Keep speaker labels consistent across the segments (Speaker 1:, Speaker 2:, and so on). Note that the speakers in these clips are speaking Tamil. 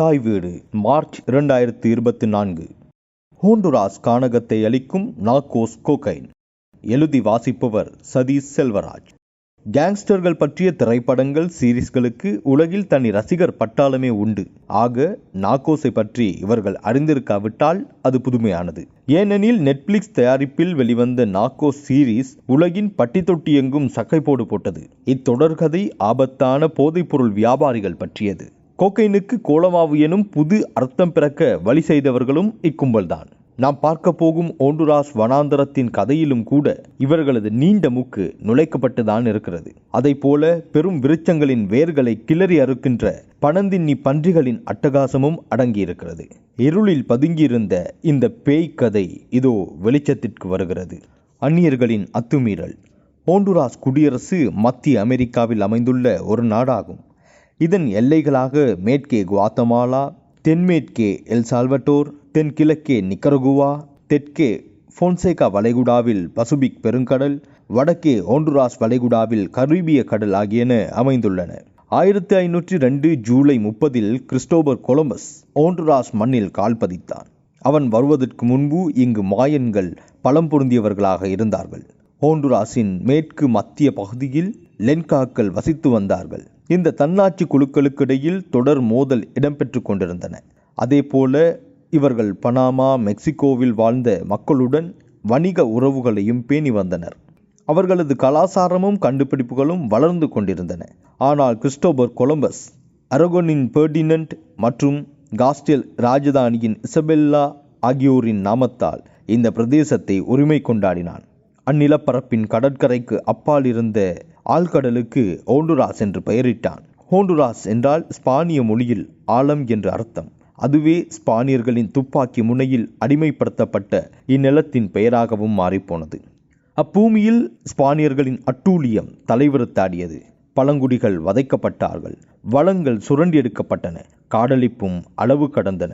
Speaker 1: தாய் வீடு மார்ச் இரண்டாயிரத்து இருபத்தி நான்கு. ஹோண்டுராஸ் கானகத்தை அளிக்கும் நாக்கோஸ் கோகைன். எழுதி வாசிப்பவர் சதீஷ் செல்வராஜ். கேங்ஸ்டர்கள் பற்றிய திரைப்படங்கள் சீரிஸ்களுக்கு உலகில் தனி ரசிகர் பட்டாளமே உண்டு. ஆக நாக்கோஸை பற்றி இவர்கள் அறிந்திருக்காவிட்டால் அது புதுமையானது. ஏனெனில் நெட்ஃப்ளிக்ஸ் தயாரிப்பில் வெளிவந்த நாக்கோஸ் சீரிஸ் உலகின் பட்டி தொட்டி எங்கும் சக்கை போடு போட்டது இத்தொடர்கதை ஆபத்தான போதைப்பொருள் வியாபாரிகள் பற்றியது. கோக்கைனுக்கு கோலமாவு எனும் புது அர்த்தம் பிறக்க வழி செய்தவர்களும் இக்கும்பல்தான். நாம் பார்க்க போகும் ஓண்டுராஸ் வனாந்தரத்தின் கதையிலும் கூட இவர்களது நீண்ட மூக்கு நுழைக்கப்பட்டுதான் இருக்கிறது. அதை போல பெரும் விருச்சங்களின் வேர்களை கிளறி அறுக்கின்ற பணந்தின்னி பன்றிகளின் அட்டகாசமும் அடங்கியிருக்கிறது. இருளில் பதுங்கியிருந்த இந்த பேய் கதை இதோ வெளிச்சத்திற்கு வருகிறது. அந்நியர்களின் அத்துமீறல். ஓண்டுராஸ் குடியரசு மத்திய அமெரிக்காவில் அமைந்துள்ள ஒரு நாடாகும். இதன் எல்லைகளாக மேற்கே குவாத்தமாலா தென்மேற்கே எல் சால்வட்டோர் தென்கிழக்கே நிக்கரகுவா தெற்கே ஃபோன்சேகா வளைகுடாவில் பசுபிக் பெருங்கடல் வடக்கே ஓண்டுராஸ் வளைகுடாவில் கரீபிய கடல் ஆகியன அமைந்துள்ளன. ஆயிரத்தி ஐநூற்றி ரெண்டு ஜூலை முப்பதில் கிறிஸ்டோபர் கொலம்பஸ் ஓண்டுராஸ் மண்ணில் கால் பதித்தான். அவன் வருவதற்கு முன்பு இங்கு மாயன்கள் பலம் பொருந்தியவர்களாக இருந்தார்கள். ஹோண்டுராஸின் மேற்கு மத்திய பகுதியில் லென்காக்கள் வசித்து வந்தார்கள். இந்த தன்னாட்சி குழுக்களுக்கிடையில் தொடர் மோதல் இடம்பெற்று கொண்டிருந்தன. அதேபோல இவர்கள் பனாமா மெக்சிகோவில் வாழ்ந்த மக்களுடன் வணிக உறவுகளையும் பேணி வந்தனர். அவர்களது கலாசாரமும் கண்டுபிடிப்புகளும் வளர்ந்து கொண்டிருந்தன. ஆனால் கிறிஸ்டோபர் கொலம்பஸ் அரகோனின் பெர்டினன்ட் மற்றும் காஸ்டெல் ராஜதானியின் இசபெல்லா ஆகியோரின் நாமத்தால் இந்த பிரதேசத்தை உரிமை கொண்டாடினான். அந்நிலப்பரப்பின் கடற்கரைக்கு அப்பால் இருந்த ஆழ்கடலுக்கு ஹோண்டுராஸ் என்று பெயரிட்டான். ஹோண்டுராஸ் என்றால் ஸ்பானிய மொழியில் ஆழம் என்று அர்த்தம். அதுவே ஸ்பானியர்களின் துப்பாக்கி முனையில் அடிமைப்படுத்தப்பட்ட இந்நிலத்தின் பெயராகவும் மாறிப்போனது. அப்பூமியில் ஸ்பானியர்களின் அட்டூழியம் தலைவிருத்தாடியது. பழங்குடிகள் வதைக்கப்பட்டார்கள். வளங்கள் சுரண்டி எடுக்கப்பட்டன காடழிப்பும் அளவு கடந்தன.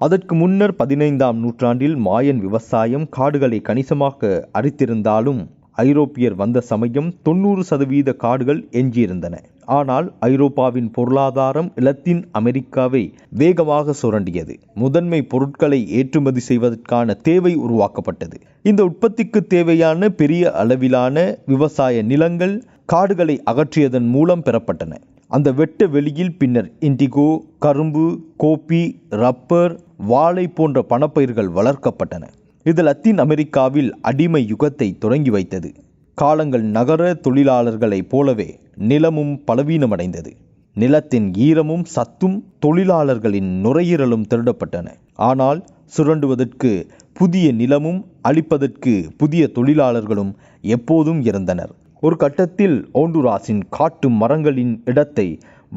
Speaker 1: அதற்கு முன்னர் பதினைந்தாம் நூற்றாண்டில் மாயன் விவசாயம் காடுகளை கணிசமாக அரித்திருந்தாலும் ஐரோப்பியர் வந்த சமயம் தொண்ணூறு சதவீத காடுகள் எஞ்சியிருந்தன. ஆனால் ஐரோப்பாவின் பொருளாதாரம் இலத்தீன் அமெரிக்காவை வேகமாக சுரண்டியது. முதன்மை பொருட்களை ஏற்றுமதி செய்வதற்கான தேவை உருவாக்கப்பட்டது. இந்த உற்பத்திக்கு தேவையான பெரிய அளவிலான விவசாய நிலங்கள் காடுகளை அகற்றியதன் மூலம் பெறப்பட்டன. அந்த வெட்ட வெளியில் பின்னர் இண்டிகோ கரும்பு கோப்பி ரப்பர் வாழை போன்ற பணப்பயிர்கள் வளர்க்கப்பட்டன. இது லத்தீன் அமெரிக்காவில் அடிமை யுகத்தை தொடங்கி வைத்தது. காலங்கள் நகர தொழிலாளர்களைப் போலவே நிலமும் பலவீனமடைந்தது. நிலத்தின் ஈரமும் சத்தும் தொழிலாளர்களின் நுரையீரலும் திருடப்பட்டன. ஆனால் சுரண்டுவதற்கு புதிய நிலமும் அழிப்பதற்கு புதிய தொழிலாளர்களும் எப்போதும் இருந்தனர். ஒரு கட்டத்தில் ஓண்டுராஸின் காட்டு மரங்களின் இடத்தை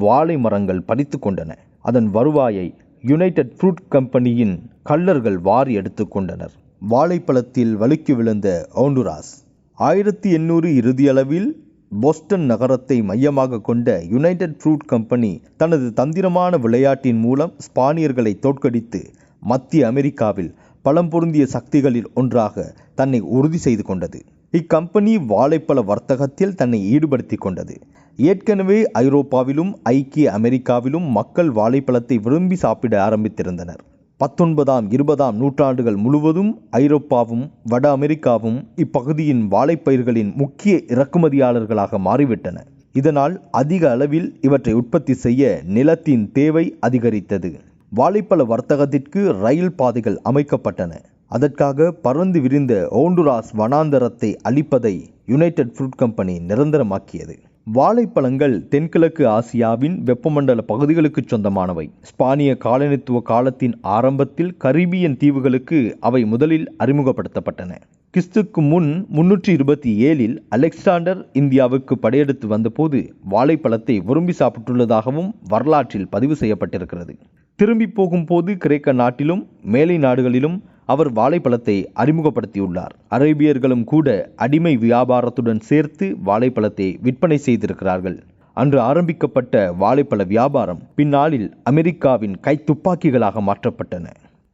Speaker 1: வாழை மரங்கள் பறித்து கொண்டன. அதன் வருவாயை யுனைடெட் ஃப்ரூட் கம்பெனியின் கள்ளர்கள் வாரி எடுத்துக்கொண்டனர் வாழைப்பழத்தில் வழுக்கி விழுந்த ஹோண்டுராஸ் ஆயிரத்தி எண்ணூறு இறுதியளவில் போஸ்டன் நகரத்தை மையமாக கொண்ட யுனைடெட் ஃப்ரூட் கம்பெனி தனது தந்திரமான விளையாட்டின் மூலம் ஸ்பானியர்களை தோற்கடித்து மத்திய அமெரிக்காவில் பலம் பொருந்திய சக்திகளில் ஒன்றாக தன்னை உறுதி செய்து கொண்டது. இக்கம்பெனி வாழைப்பழ வர்த்தகத்தில் தன்னை ஈடுபடுத்தி கொண்டது. ஏற்கனவே ஐரோப்பாவிலும் ஐக்கிய அமெரிக்காவிலும் மக்கள் வாழைப்பழத்தை விரும்பி சாப்பிட ஆரம்பித்திருந்தனர். பத்தொன்பதாம் இருபதாம் நூற்றாண்டுகள் முழுவதும் ஐரோப்பாவும் வட அமெரிக்காவும் இப்பகுதியின் வாழைப்பயிர்களின் முக்கிய இறக்குமதியாளர்களாக மாறிவிட்டன. இதனால் அதிக அளவில் இவற்றை உற்பத்தி செய்ய நிலத்தின் தேவை அதிகரித்தது. வாழைப்பழ வர்த்தகத்திற்கு ரயில் பாதைகள் அமைக்கப்பட்டன. அதற்காக பறந்து விரிந்த ஓண்டுராஸ் வனாந்தரத்தை அழிப்பதை யுனைடெட் ஃப்ரூட் கம்பெனி நிரந்தரமாக்கியது. வாழைப்பழங்கள் தென்கிழக்கு ஆசியாவின் வெப்பமண்டல பகுதிகளுக்கு சொந்தமானவை. ஸ்பானிய காலனித்துவ காலத்தின் ஆரம்பத்தில் கரீபியன் தீவுகளுக்கு அவை முதலில் அறிமுகப்படுத்தப்பட்டன. கிறிஸ்துக்கு முன் முன்னூற்றி இருபத்தி ஏழில் அலெக்சாண்டர் இந்தியாவுக்கு படையெடுத்து வந்தபோது வாழைப்பழத்தை விரும்பி சாப்பிட்டுள்ளதாகவும் வரலாற்றில் பதிவு செய்யப்பட்டிருக்கிறது. திரும்பி போகும்போது கிரேக்க நாட்டிலும் மேலை நாடுகளிலும் அவர் வாழைப்பழத்தை அறிமுகப்படுத்தியுள்ளார். அரேபியர்களும் கூட அடிமை வியாபாரத்துடன் சேர்த்து வாழைப்பழத்தை விற்பனை செய்திருக்கிறார்கள். அன்று ஆரம்பிக்கப்பட்ட வாழைப்பழ வியாபாரம் பின்னாளில் அமெரிக்காவின் கைத்துப்பாக்கிகளாக மாற்றப்பட்டன.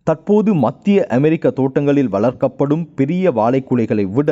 Speaker 1: தற்போது மத்திய அமெரிக்க தோட்டங்களில் வளர்க்கப்படும் பெரிய வாழைக்குலைகளை விட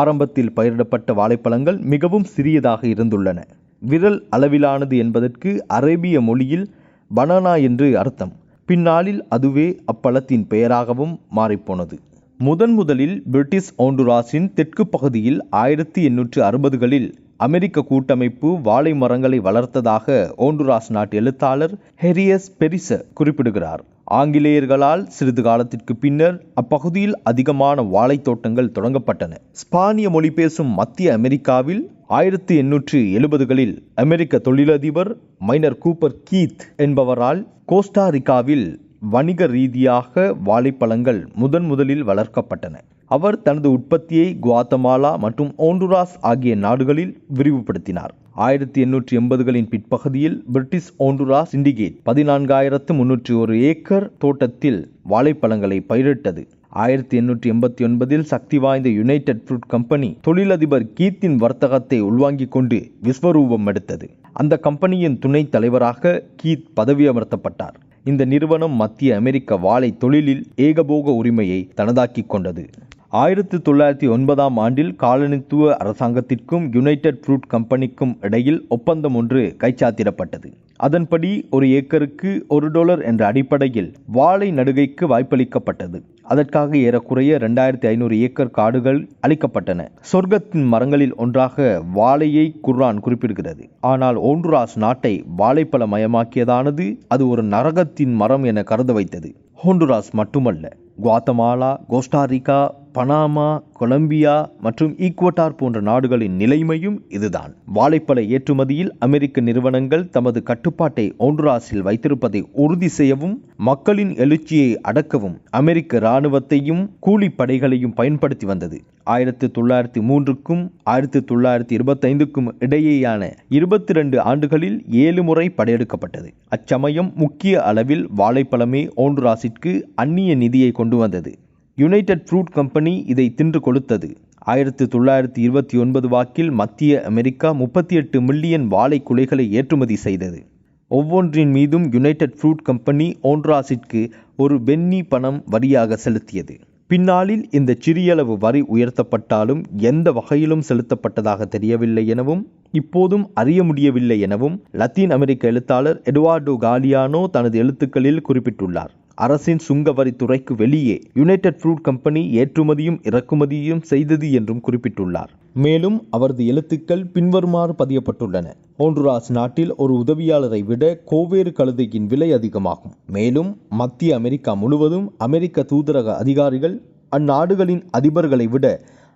Speaker 1: ஆரம்பத்தில் பயிரிடப்பட்ட வாழைப்பழங்கள் மிகவும் சிறியதாக இருந்துள்ளன. விரல் அளவிலானது என்பதற்கு அரேபிய மொழியில் பனானா என்று அர்த்தம். பின்னாளில் அதுவே அப்பழத்தின் பெயராகவும் மாறிப்போனது. முதன் முதலில் பிரிட்டிஷ் ஓண்டுராஸின் தெற்கு பகுதியில் ஆயிரத்தி எண்ணூற்று அறுபதுகளில் அமெரிக்க கூட்டமைப்பு வாழை மரங்களை வளர்த்ததாக ஓண்டுராஸ் நாட்டு எழுத்தாளர் ஹெரியஸ் பெரிச குறிப்பிடுகிறார். ஆங்கிலேயர்களால் சிறிது காலத்திற்கு பின்னர் அப்பகுதியில் அதிகமான வாழைத் தோட்டங்கள் தொடங்கப்பட்டன. ஸ்பானிய மொழி பேசும் மத்திய அமெரிக்காவில் ஆயிரத்தி எண்ணூற்று எழுபதுகளில் அமெரிக்க தொழிலதிபர் மைனர் கூப்பர் கீத் என்பவரால் கோஸ்டாரிக்காவில் வணிக ரீதியாக வாழைப்பழங்கள் முதன் முதலில் வளர்க்கப்பட்டன. அவர் தனது உற்பத்தியை குவாத்தமாலா மற்றும் ஓண்டுராஸ் ஆகிய நாடுகளில் விரிவுபடுத்தினார். ஆயிரத்தி எண்ணூற்றி எண்பதுகளின் பிற்பகுதியில் பிரிட்டிஷ் ஓண்டுராஸ் சிண்டிகேட் பதினான்காயிரத்து முன்னூற்றி ஒரு ஏக்கர் தோட்டத்தில் வாழைப்பழங்களை பயிரிட்டது. ஆயிரத்தி எண்ணூற்றி எண்பத்தி ஒன்பதில் சக்தி வாய்ந்த யுனைடெட் ஃப்ரூட் கம்பெனி தொழிலதிபர் கீத்தின் வர்த்தகத்தை உள்வாங்கிக் கொண்டு விஸ்வரூபம் எடுத்தது. அந்த கம்பெனியின் துணைத் தலைவராக கீத் பதவி அமர்த்தப்பட்டார் இந்த நிறுவனம் மத்திய அமெரிக்க வாழை தொழிலில் ஏகபோக உரிமையை தனதாக்கிக் கொண்டது. ஆயிரத்தி தொள்ளாயிரத்தி ஒன்பதாம் ஆண்டில் காலனித்துவ அரசாங்கத்திற்கும் யுனைடெட் ஃப்ரூட் கம்பெனிக்கும் இடையில் ஒப்பந்தம் ஒன்று கைச்சாத்திடப்பட்டது. அதன்படி ஒரு ஏக்கருக்கு ஒரு டாலர் என்ற அடிப்படையில் வாழை நடுகைக்கு வாய்ப்பளிக்கப்பட்டது. அதற்காக ஏறக்குறைய ரெண்டாயிரத்தி ஐநூறு ஏக்கர் காடுகள் அளிக்கப்பட்டன சொர்க்கத்தின் மரங்களில் ஒன்றாக வாழையை குர்ஆன் குறிப்பிடுகிறது. ஆனால் ஓண்டுராஸ் நாட்டை வாழைப்பழ மயமாக்கியதானது அது ஒரு நரகத்தின் மரம் என கருத வைத்தது. ஹோண்டுராஸ் மட்டுமல்ல குவாத்தமாலா கோஸ்டாரிக்கா பனாமா கொலம்பியா மற்றும் ஈக்வட்டார் போன்ற நாடுகளின் நிலைமையும் இதுதான். வாழைப்பழ ஏற்றுமதியில் அமெரிக்க நிறுவனங்கள் தமது கட்டுப்பாட்டை ஓண்டுராஸில் வைத்திருப்பதை உறுதி செய்யவும் மக்களின் எழுச்சியை அடக்கவும் அமெரிக்க இராணுவத்தையும் கூலிப்படைகளையும் பயன்படுத்தி வந்தது. ஆயிரத்தி தொள்ளாயிரத்தி மூன்றுக்கும் ஆயிரத்தி தொள்ளாயிரத்தி இருபத்தைந்துக்கும் இடையேயான இருபத்தி ரெண்டு ஆண்டுகளில் ஏழு முறை படையெடுக்கப்பட்டது. அச்சமயம் முக்கிய அளவில் வாழைப்பழமே ஓண்டுராசிற்கு அந்நிய நிதியை கொண்டு வந்தது. யுனைடெட் ஃப்ரூட் கம்பெனி இதை தின்று கொளுத்தது. ஆயிரத்தி தொள்ளாயிரத்தி இருபத்தி ஒன்பது வாக்கில் மத்திய அமெரிக்கா முப்பத்தி எட்டு மில்லியன் வாழை குலைகளை ஏற்றுமதி செய்தது. ஒவ்வொன்றின் மீதும் யுனைடெட் ஃப்ரூட் கம்பெனி ஓன்ராசிற்கு ஒரு பென்னி பணம் வரியாக செலுத்தியது. பின்னாளில் இந்த சிறியளவு வரி உயர்த்தப்பட்டாலும் எந்த வகையிலும் செலுத்தப்பட்டதாக தெரியவில்லை எனவும் இப்போதும் அறிய முடியவில்லை எனவும் லத்தீன் அமெரிக்க எழுத்தாளர் எடுவார்டோ காலியானோ தனது எழுத்துக்களில் குறிப்பிட்டுள்ளார். அரசின் சுங்க வரித்துறைக்கு வெளியே யுனைடெட் ஃப்ரூட் கம்பெனி ஏற்றுமதியும் இறக்குமதியும் செய்தது என்றும் குறிப்பிட்டுள்ளார். மேலும் அவரது எழுத்துக்கள் பின்வருமாறு பதியப்பட்டுள்ளன. ஹோண்டுராஸ் நாட்டில் ஒரு உதவியாளரை விட கோவேறு கழுதையின் விலை அதிகமாகும். மேலும் மத்திய அமெரிக்கா முழுவதும் அமெரிக்க தூதரக அதிகாரிகள் அந்நாடுகளின் அதிபர்களை விட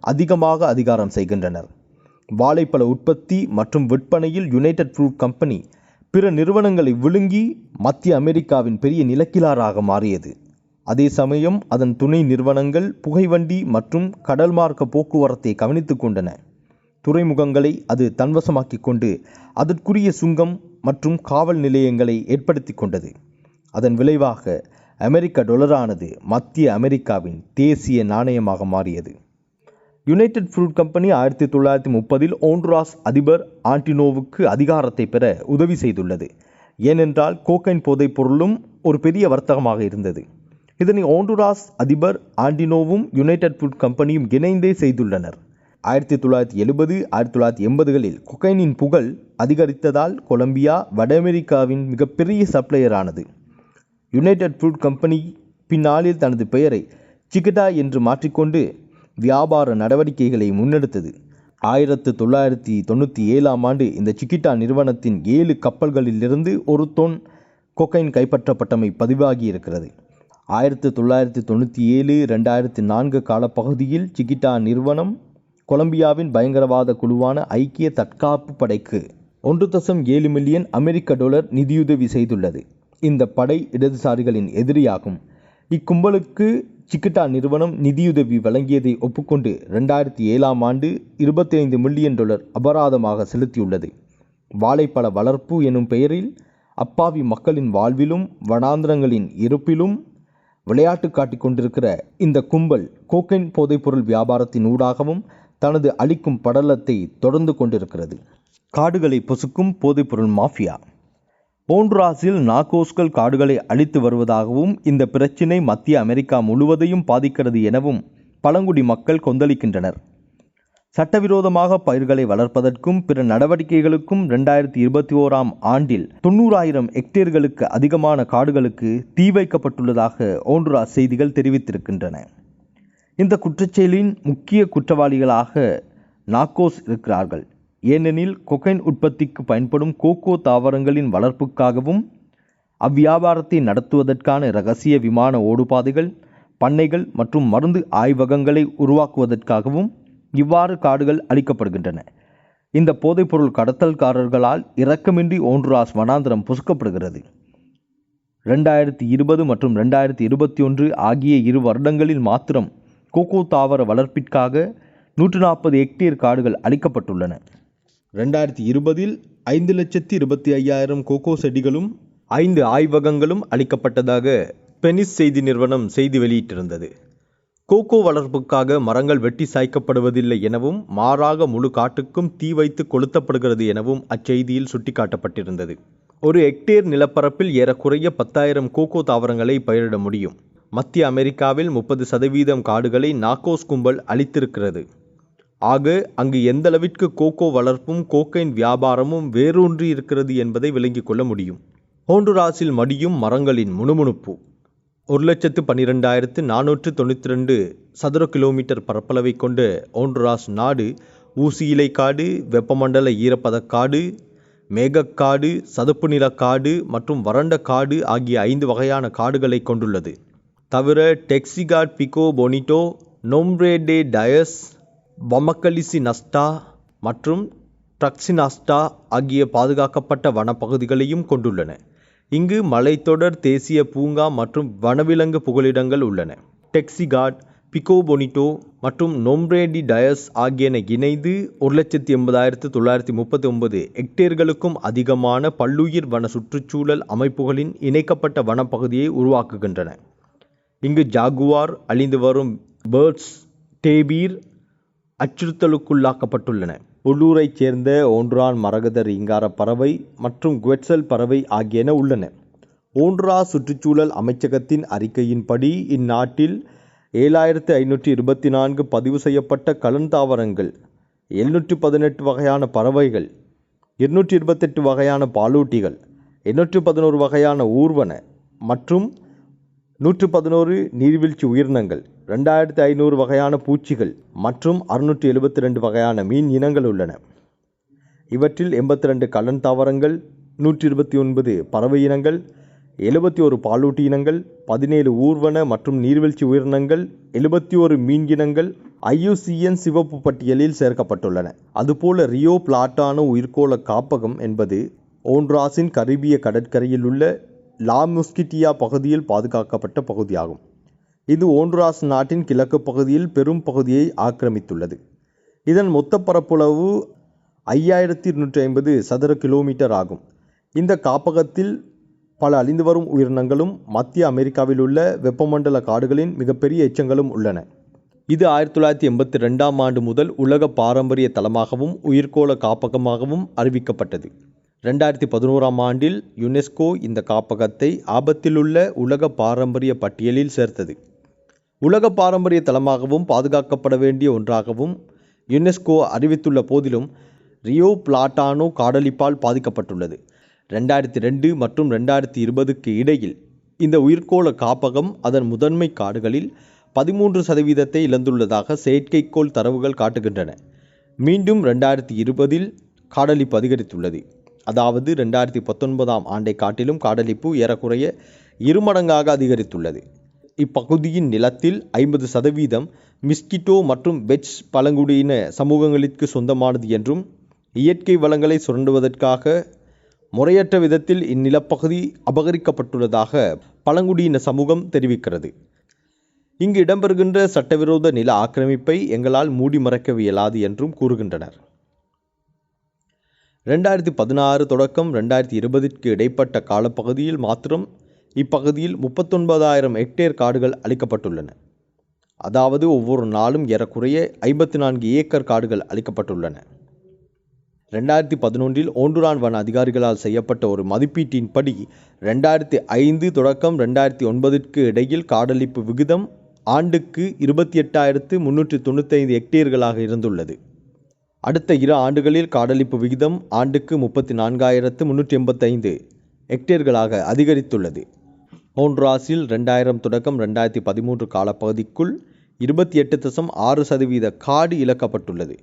Speaker 1: அதிகமாக அதிகாரம் செய்கின்றனர். வாழைப்பழ உற்பத்தி மற்றும் விற்பனையில் யுனைடெட் ஃப்ரூட் கம்பெனி பிற நிறுவனங்களை விழுங்கி மத்திய அமெரிக்காவின் பெரிய நிலக்கிலாராக மாறியது. அதே சமயம் அதன் துணை நிறுவனங்கள் புகைவண்டி மற்றும் கடல் மார்க்க போக்குவரத்தை கவனித்து கொண்டன. துறைமுகங்களை அது தன்வசமாக்கி கொண்டு அதற்குரிய சுங்கம் மற்றும் காவல் நிலையங்களை ஏற்படுத்தி கொண்டது. அதன் விளைவாக அமெரிக்க டொலரானது மத்திய அமெரிக்காவின் தேசிய நாணயமாக மாறியது. யுனைடெட் ஃப்ரூட் கம்பெனி ஆயிரத்தி தொள்ளாயிரத்தி முப்பதில் ஓன்ராஸ் அதிபர் ஆண்டினோவுக்கு அதிகாரத்தை பெற உதவி செய்துள்ளது. ஏனென்றால் கோக்கைன் போதைப் பொருளும் ஒரு பெரிய வர்த்தகமாக இருந்தது. இதனை ஓண்டுராஸ் அதிபர் ஆண்டினோவும் யுனைடெட் ஃபுட் கம்பெனியும் இணைந்தே செய்துள்ளனர். ஆயிரத்தி தொள்ளாயிரத்தி எழுபது ஆயிரத்தி தொள்ளாயிரத்தி எண்பதுகளில் கொக்கைனின் புகழ் அதிகரித்ததால் கொலம்பியா வட அமெரிக்காவின் மிகப்பெரிய சப்ளையர் ஆனது. யுனைடெட் ஃபுட் கம்பெனி பின்னாளில் தனது பெயரை சிகடா என்று மாற்றிக்கொண்டு வியாபார நடவடிக்கைகளை முன்னெடுத்தது. ஆயிரத்து தொள்ளாயிரத்தி தொண்ணூற்றி ஏழாம் ஆண்டு இந்த சிக்கிட்டா நிறுவனத்தின் ஏழு கப்பல்களிலிருந்து ஒரு தொன் கொக்கைன் கைப்பற்றப்பட்டமை பதிவாகி இருக்கிறது ஆயிரத்து தொள்ளாயிரத்தி தொண்ணூற்றி ஏழு ரெண்டாயிரத்தி நான்கு காலப்பகுதியில் சிகிட்டா நிறுவனம் கொலம்பியாவின் பயங்கரவாத குழுவான ஐக்கிய தற்காப்பு படைக்கு ஒன்று தசம் ஏழு மில்லியன் அமெரிக்க டாலர் நிதியுதவி செய்துள்ளது. இந்த படை இடதுசாரிகளின் எதிரியாகும். இக்கும்பலுக்கு சிக்கிட்டா நிறுவனம் நிதியுதவி வழங்கியதை ஒப்புக்கொண்டு ரெண்டாயிரத்தி ஏழாம் ஆண்டு இருபத்தி ஐந்து மில்லியன் டாலர் அபராதமாக செலுத்தியுள்ளது. வாழைப்பழ வளர்ப்பு எனும் பெயரில் அப்பாவி மக்களின் வாழ்விலும் வனாந்திரங்களின் இருப்பிலும் விளையாட்டு காட்டிக் கொண்டிருக்கிற இந்த கும்பல் கோக்கைன் போதைப்பொருள் வியாபாரத்தின் ஊடாகவும் தனது அளிக்கும் படலத்தை தொடர்ந்து கொண்டிருக்கிறது. காடுகளை பொசுக்கும் போதைப்பொருள் மாஃபியா போன்ட்ராஸில் நாகோஸ்கள் காடுகளை அழித்து வருவதாகவும் இந்த பிரச்சினை மத்திய அமெரிக்கா முழுவதையும் பாதிக்கிறது எனவும் பழங்குடி மக்கள் கொந்தளிக்கின்றனர். சட்டவிரோதமாக பயிர்களை வளர்ப்பதற்கும் பிற நடவடிக்கைகளுக்கும் இரண்டாயிரத்தி இருபத்தி ஓராம் ஆண்டில் தொண்ணூறாயிரம் ஹெக்டேர்களுக்கு அதிகமான காடுகளுக்கு தீ வைக்கப்பட்டுள்ளதாக ஓண்டுரா செய்திகள் தெரிவித்திருக்கின்றன. இந்த குற்றச்செயலின் முக்கிய குற்றவாளிகளாக நாக்கோஸ் இருக்கிறார்கள். ஏனெனில் கொக்கைன் உற்பத்திக்கு பயன்படும் கோகோ தாவரங்களின் வளர்ப்புக்காகவும் அவ்வியாபாரத்தை நடத்துவதற்கான இரகசிய விமான ஓடுபாதைகள் பண்ணைகள் மற்றும் மருந்து ஆய்வகங்களை உருவாக்குவதற்காகவும் இவ்வாறு காடுகள் அளிக்கப்படுகின்றன இந்த போதைப்பொருள் கடத்தல்காரர்களால் இரக்கமின்றி ஓன்றுராஸ் வனாந்திரம் புசுக்கப்படுகிறது. ரெண்டாயிரத்தி இருபது மற்றும் ரெண்டாயிரத்தி இருபத்தி ஒன்று ஆகிய இரு வருடங்களில் மாத்திரம் கோகோ தாவர வளர்ப்பிற்காக நூற்று நாற்பது ஹெக்டேர் காடுகள் அளிக்கப்பட்டுள்ளன ரெண்டாயிரத்தி இருபதில் ஐந்து லட்சத்தி இருபத்தி ஐயாயிரம் கோகோ செடிகளும் ஐந்து ஆய்வகங்களும் அளிக்கப்பட்டதாக பெனிஸ் செய்தி நிறுவனம் செய்தி வெளியிட்டிருந்தது. கோகோ வளர்ப்புக்காக மரங்கள் வெட்டி சாய்க்கப்படுவதில்லை எனவும் மாறாக முழு காட்டுக்கும் தீ வைத்து கொளுத்தப்படுகிறது எனவும் அச்செய்தியில் சுட்டிக்காட்டப்பட்டிருந்தது. ஒரு ஹெக்டேர் நிலப்பரப்பில் ஏறக்குறைய பத்தாயிரம் கோகோ தாவரங்களை பயிரிட முடியும். மத்திய அமெரிக்காவில் முப்பது சதவீதம் காடுகளை நாக்கோஸ் கும்பல் அளித்திருக்கிறது ஆக அங்கு எந்தளவிற்கு கோகோ வளர்ப்பும் கோக்கைன் வியாபாரமும் வேரூன்றி இருக்கிறது என்பதை விளங்கிக் கொள்ள முடியும். ஹோண்டுராஸில் மடியும் மரங்களின் முணுமுணுப்பு. ஒரு லட்சத்து பன்னிரெண்டாயிரத்து நானூற்று தொண்ணூற்றி ரெண்டு சதுர கிலோமீட்டர் பரப்பளவை கொண்ட ஹோண்டுராஸ் நாடு ஊசியிலை காடு வெப்பமண்டல ஈரப்பதக்காடு மேகக்காடு சதுப்பு நில காடு மற்றும் வறண்ட காடு ஆகிய ஐந்து வகையான காடுகளை கொண்டுள்ளது. தவிர டெக்சிகாட் பிகோ பொனிட்டோ நொம்ரேடே டயஸ் பமக்கலிசி நஸ்டா மற்றும் ட்ரக்ஸினாஸ்டா ஆகிய பாதுகாக்கப்பட்ட வனப்பகுதிகளையும் கொண்டுள்ளன. இங்கு மலைத்தொடர் தேசிய பூங்கா மற்றும் வனவிலங்கு புகலிடங்கள் உள்ளன. டெக்ஸிகாட் பிகோபொனிட்டோ மற்றும் நொம்ரேடி டயஸ் ஆகியன இணைந்து ஒரு லட்சத்தி எண்பதாயிரத்து தொள்ளாயிரத்தி முப்பத்தி ஒன்பது ஹெக்டேர்களுக்கும் அதிகமான பல்லுயிர் வன சுற்றுச்சூழல் அமைப்புகளின் இணைக்கப்பட்ட வனப்பகுதியை உருவாக்குகின்றன. இங்கு ஜாகுவார் அழிந்து வரும் பேர்ட்ஸ் டேபீர் அச்சுறுத்தலுக்குள்ளாக்கப்பட்டுள்ளன. உள்ளூரைச் சேர்ந்த ஓன்றான் மரகத ரீங்கார பறவை மற்றும் குவெட்சல் பறவை ஆகியன உள்ளன. ஓன்ட்ரா சுற்றுச்சூழல் அமைச்சகத்தின் அறிக்கையின்படி இந்நாட்டில் ஏழாயிரத்து ஐநூற்றி இருபத்தி நான்கு பதிவு செய்யப்பட்ட கலந்தாவரங்கள் எழுநூற்றி பதினெட்டு வகையான பறவைகள் இருநூற்றி இருபத்தெட்டு வகையான பாலூட்டிகள் எண்ணூற்றி பதினோரு வகையான ஊர்வன மற்றும் நூற்று பதினோரு நீர்வீழ்ச்சி உயிரினங்கள் ரெண்டாயிரத்தி ஐநூறு வகையான பூச்சிகள் மற்றும் அறுநூற்றி எழுபத்தி ரெண்டு வகையான மீன் இனங்கள் உள்ளன. இவற்றில் எண்பத்தி ரெண்டு கலன் தாவரங்கள் நூற்றி இருபத்தி ஒன்பது பறவை இனங்கள் எழுபத்தி ஒரு பாலூட்டி இனங்கள் பதினேழு ஊர்வன மற்றும் நீர்வீழ்ச்சி உயிரினங்கள் எழுபத்தி ஒரு மீன் இனங்கள் ஐயுசிஎன் சிவப்பு பட்டியலில் சேர்க்கப்பட்டுள்ளன. அதுபோல ரியோ பிளாட்டானோ உயிர்கோள காப்பகம் என்பது ஓன்ட்ராஸின் கரிபிய கடற்கரையில் உள்ள லாமுஸ்கிட்டியா பகுதியில் பாதுகாக்கப்பட்ட பகுதியாகும். இது ஓண்டுராஸ் நாட்டின் கிழக்கு பகுதியில் பெரும் பகுதியை ஆக்கிரமித்துள்ளது. இதன் மொத்த பரப்பளவு ஐயாயிரத்தி இருநூற்றி ஐம்பது சதுர கிலோமீட்டர் ஆகும். இந்த காப்பகத்தில் பல அழிந்து வரும் உயிரினங்களும் மத்திய அமெரிக்காவில் உள்ள வெப்பமண்டல காடுகளின் மிகப்பெரிய எச்சங்களும் உள்ளன. இது ஆயிரத்தி தொள்ளாயிரத்தி எண்பத்தி ரெண்டாம் ஆண்டு முதல் உலக பாரம்பரிய தலமாகவும் உயிர்கோள காப்பகமாகவும் அறிவிக்கப்பட்டது. ரெண்டாயிரத்தி பதினோராம் ஆண்டில் யுனெஸ்கோ இந்த காப்பகத்தை ஆபத்திலுள்ள உலக பாரம்பரிய பட்டியலில் சேர்த்தது. உலக பாரம்பரிய தலமாகவும் பாதுகாக்கப்பட வேண்டிய ஒன்றாகவும் யுனெஸ்கோ அறிவித்துள்ள போதிலும் ரியோ பிளாட்டானோ காடழிப்பால் பாதிக்கப்பட்டுள்ளது. ரெண்டாயிரத்தி ரெண்டு மற்றும் ரெண்டாயிரத்தி இருபதுக்கு இடையில் இந்த உயிர்கோள காப்பகம் அதன் முதன்மை காடுகளில் பதிமூன்று சதவீதத்தை இழந்துள்ளதாக செயற்கைக்கோள் தரவுகள் காட்டுகின்றன. மீண்டும் ரெண்டாயிரத்தி இருபதில் காடழிப்பு அதிகரித்துள்ளது. அதாவது ரெண்டாயிரத்தி பத்தொன்பதாம் ஆண்டை காட்டிலும் காடழிப்பு ஏறக்குறைய இருமடங்காக அதிகரித்துள்ளது. இப்பகுதியின் நிலத்தில் ஐம்பது சதவீதம் மிஸ்கிட்டோ மற்றும் வெஜ் பழங்குடியின சமூகங்களுக்கு சொந்தமானது என்றும் இயற்கை வளங்களை சுரண்டுவதற்காக முறையற்ற விதத்தில் இந்நிலப்பகுதி அபகரிக்கப்பட்டுள்ளதாக பழங்குடியின சமூகம் தெரிவிக்கிறது. இங்கு இடம்பெறுகின்ற சட்டவிரோத நில ஆக்கிரமிப்பை எங்களால் மூடி மறைக்க இயலாது என்றும் கூறுகின்றனர். ரெண்டாயிரத்தி பதினாறு தொடக்கம் ரெண்டாயிரத்தி இருபதிற்கு இடைப்பட்ட காலப்பகுதியில் மாத்திரம் இப்பகுதியில் முப்பத்தொன்பதாயிரம் ஹெக்டேர் காடுகள் அளிக்கப்பட்டுள்ளன அதாவது ஒவ்வொரு நாளும் ஏறக்குறைய ஐம்பத்தி நான்கு ஏக்கர் காடுகள் அளிக்கப்பட்டுள்ளன ரெண்டாயிரத்தி பதினொன்றில் ஓண்டுரான் வன அதிகாரிகளால் செய்யப்பட்ட ஒரு மதிப்பீட்டின்படி ரெண்டாயிரத்தி ஐந்து தொடக்கம் ரெண்டாயிரத்தி ஒன்பதிற்கு இடையில் காடழிப்பு விகிதம் ஆண்டுக்கு இருபத்தி எட்டாயிரத்து முன்னூற்றி தொண்ணூத்தைந்து ஹெக்டேர்களாக இருந்துள்ளது. அடுத்த இரு ஆண்டுகளில் காடழிப்பு விகிதம் ஆண்டுக்கு முப்பத்தி நான்காயிரத்து முன்னூற்றி எண்பத்தைந்து ஹெக்டேர்களாக அதிகரித்துள்ளது. ஹோண்ட்ராஸில் ரெண்டாயிரம் தொடக்கம் ரெண்டாயிரத்தி பதிமூன்று காலப்பகுதிக்குள் இருபத்தி எட்டு தசம் ஆறு சதவீத காடு இழக்கப்பட்டுள்ளது.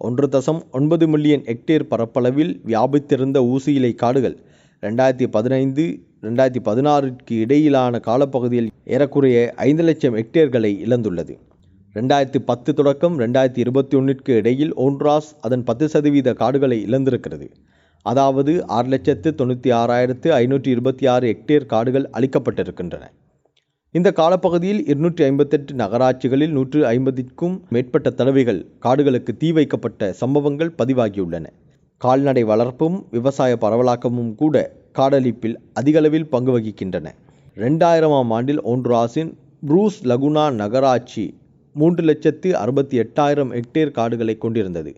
Speaker 1: ஒன்று தசம் ஒன்பது மில்லியன் ஹெக்டேர் பரப்பளவில் வியாபித்திருந்த ஊசியிலை காடுகள் ரெண்டாயிரத்தி பதினைந்து ரெண்டாயிரத்தி பதினாறுக்கு இடையிலான காலப்பகுதியில் ஏறக்குறைய ஐந்து லட்சம் ஹெக்டேர்களை இழந்துள்ளது. ரெண்டாயிரத்தி பத்து தொடக்கம் ரெண்டாயிரத்தி இருபத்தி ஒன்றிற்கு இடையில் ஓன்ட்ராஸ் அதன் பத்து சதவீத காடுகளை இழந்திருக்கிறது. அதாவது ஆறு லட்சத்து தொண்ணூற்றி ஆறாயிரத்து ஐநூற்றி இருபத்தி ஆறு ஹெக்டேர் காடுகள் அளிக்கப்பட்டிருக்கின்றன இந்த காலப்பகுதியில் இருநூற்றி ஐம்பத்தெட்டு நகராட்சிகளில் நூற்று ஐம்பதிற்கும் மேற்பட்ட தடவைகள் காடுகளுக்கு தீ வைக்கப்பட்ட சம்பவங்கள் பதிவாகியுள்ளன. கால்நடை வளர்ப்பும் விவசாய பரவலாக்கமும் கூட காடழிப்பில் அதிகளவில் பங்கு வகிக்கின்றன. ரெண்டாயிரமாம் ஆண்டில் ஓன்ராஸின் ப்ரூஸ் லகுனா நகராட்சி மூன்று லட்சத்து அறுபத்தி எட்டாயிரம் ஹெக்டேர் காடுகளை கொண்டிருந்தது.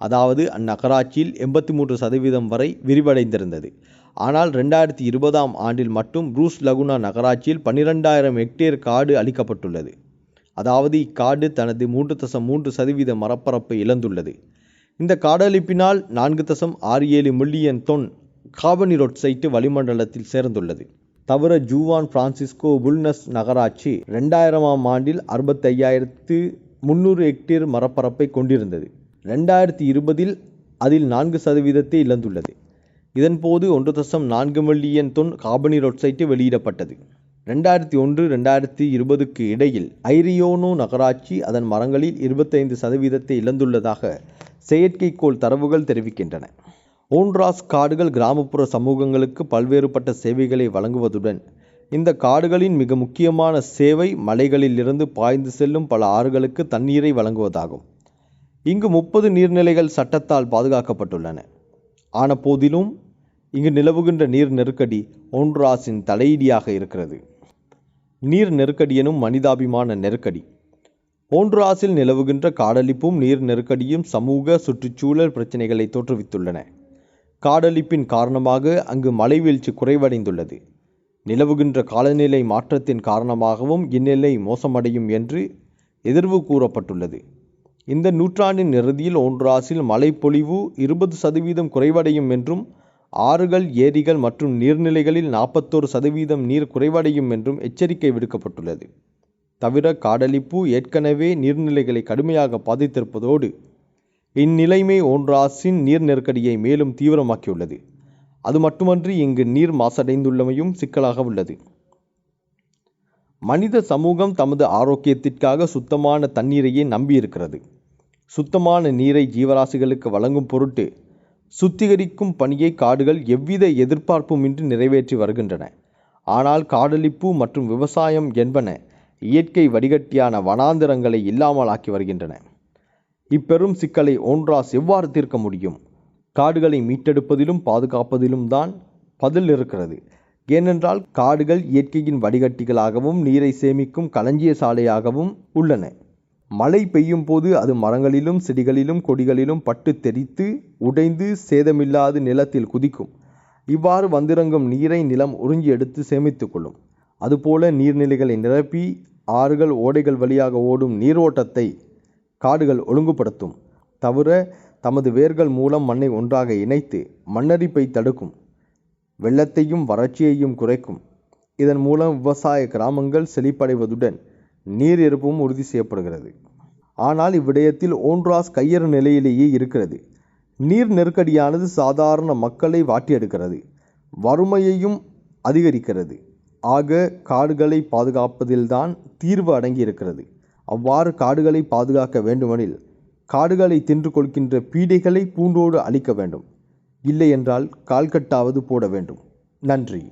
Speaker 1: அதாவது அந்நகராட்சியில் எண்பத்தி மூன்று சதவீதம் வரை விரிவடைந்திருந்தது. ஆனால் ரெண்டாயிரத்தி இருபதாம் ஆண்டில் மட்டும் ரூஸ் லகுனா நகராட்சியில் பன்னிரெண்டாயிரம் ஹெக்டேர் காடு அளிக்கப்பட்டுள்ளது அதாவது இக்காடு தனது மூன்று தசம் மூன்று சதவீத மரப்பரப்பை இழந்துள்ளது. இந்த காடழிப்பினால் நான்கு தசம் ஆறு ஏழு மில்லியன் தொன் கார்பனிரொட்சைட்டு வளிமண்டலத்தில் சேர்ந்துள்ளது. தவிர ஜூவான் பிரான்சிஸ்கோ புல்னஸ் நகராட்சி ரெண்டாயிரமாம் ஆண்டில் அறுபத்தையாயிரத்து முந்நூறு ஹெக்டேர் மரப்பரப்பை கொண்டிருந்தது. ரெண்டாயிரத்தி இருபதில் அதில் நான்கு சதவீதத்தை இழந்துள்ளது. இதன்போது ஒன்று தசம் நான்கு மில்லியன் தொன் கார்பனிரொட்சைட்டு வெளியிடப்பட்டது. ரெண்டாயிரத்தி ஒன்று ரெண்டாயிரத்தி இருபதுக்கு இடையில் ஐரியோனோ நகராட்சி அதன் மரங்களில் இருபத்தைந்து சதவீதத்தை இழந்துள்ளதாக செயற்கைக்கோள் தரவுகள் தெரிவிக்கின்றன. ஓன்ராஸ் காடுகள் கிராமப்புற சமூகங்களுக்கு பல்வேறுபட்ட சேவைகளை வழங்குவதுடன் இந்த காடுகளின் மிக முக்கியமான சேவை மலைகளிலிருந்து பாய்ந்து செல்லும் பல ஆறுகளுக்கு தண்ணீரை வழங்குவதாகும். இங்கு முப்பது நீர்நிலைகள் சட்டத்தால் பாதுகாக்கப்பட்டுள்ளன. ஆன போதிலும் இங்கு நிலவுகின்ற நீர் நெருக்கடி ஓன்ராஸின் தலையீடியாக இருக்கிறது. நீர் நெருக்கடி எனும் மனிதாபிமான நெருக்கடி. ஓன்றாஸில் நிலவுகின்ற காடழிப்பும் நீர் நெருக்கடியும் சமூக சுற்றுச்சூழல் பிரச்சினைகளை தோற்றுவித்துள்ளன. காடழிப்பின் காரணமாக அங்கு மழைவீழ்ச்சி குறைவடைந்துள்ளது. நிலவுகின்ற காலநிலை மாற்றத்தின் காரணமாகவும் இந்நிலை மோசமடையும் என்று எதிர்வு கூறப்பட்டுள்ளது. இந்த நூற்றாண்டின் இறுதியில் ஒன்றாசில் மழைப்பொழிவு இருபது சதவீதம் குறைவடையும் என்றும் ஆறுகள் ஏரிகள் மற்றும் நீர்நிலைகளில் நாற்பத்தோரு சதவீதம் நீர் குறைவடையும் என்றும் எச்சரிக்கை விடுக்கப்பட்டுள்ளது. தவிர காடழிப்பு ஏற்கனவே நீர்நிலைகளை கடுமையாக பாதித்திருப்பதோடு இந்நிலைமை ஒன்றாசின் நீர் நெருக்கடியை மேலும் தீவிரமாக்கியுள்ளது. அது மட்டுமன்றி இங்கு நீர் மாசடைந்துள்ளமையும் சிக்கலாக உள்ளது. மனித சமூகம் தமது ஆரோக்கியத்திற்காக சுத்தமான தண்ணீரையே நம்பியிருக்கிறது. சுத்தமான நீரை ஜீவராசிகளுக்கு வழங்கும் பொருட்டு சுத்திகரிக்கும் பணியை காடுகள் எவ்வித எதிர்பார்ப்புமின்றி நிறைவேற்றி வருகின்றன. ஆனால் காடழிப்பு மற்றும் விவசாயம் என்பன இயற்கை வடிகட்டியான வனாந்திரங்களை இல்லாமல் ஆக்கி வருகின்றன. இப்பெரும் சிக்கலை ஒன்றாஸ் எவ்வாறு தீர்க்க முடியும். காடுகளை மீட்டெடுப்பதிலும் பாதுகாப்பதிலும் தான் பதில் இருக்கிறது. ஏனென்றால் காடுகள் இயற்கையின் வடிகட்டிகளாகவும் நீரை சேமிக்கும் களஞ்சிய சாலையாகவும் உள்ளன. மழை பெய்யும் போது அது மரங்களிலும் செடிகளிலும் கொடிகளிலும் பட்டு தெரித்து உடைந்து சேதமில்லாது நிலத்தில் குதிக்கும். இவ்வாறு வந்திறங்கும் நீரை நிலம் உறிஞ்சி எடுத்து சேமித்துக் கொள்ளும். அதுபோல நீர்நிலைகளை நிரப்பி ஆறுகள் ஓடைகள் வழியாக ஓடும் நீரோட்டத்தை காடுகள் ஒழுங்குபடுத்தும். தவிர தமது வேர்கள் மூலம் மண்ணை ஒன்றாக இணைத்து மண்ணரிப்பை தடுக்கும். வெள்ளத்தையும் வறட்சியையும் குறைக்கும். இதன் மூலம் விவசாய கிராமங்கள் செழிப்படைவதுடன் நீர் இருப்பும் உறுதி செய்யப்படுகிறது. ஆனால் இவ்விடயத்தில் ஓன்றாஸ் கையறு நிலையிலேயே இருக்கிறது. நீர் நெருக்கடியானது சாதாரண மக்களை வாட்டியெடுக்கிறது. வறுமையையும் அதிகரிக்கிறது. ஆக காடுகளை பாதுகாப்பதில்தான் தீர்வு அடங்கியிருக்கிறது. அவ்வாறு காடுகளை பாதுகாக்க வேண்டுமெனில் காடுகளை தின்று கொள்கின்ற பீடைகளை பூண்டோடு அழிக்க வேண்டும். இல்லை என்றால் கால்கட்டாவது போட வேண்டும். நன்றி.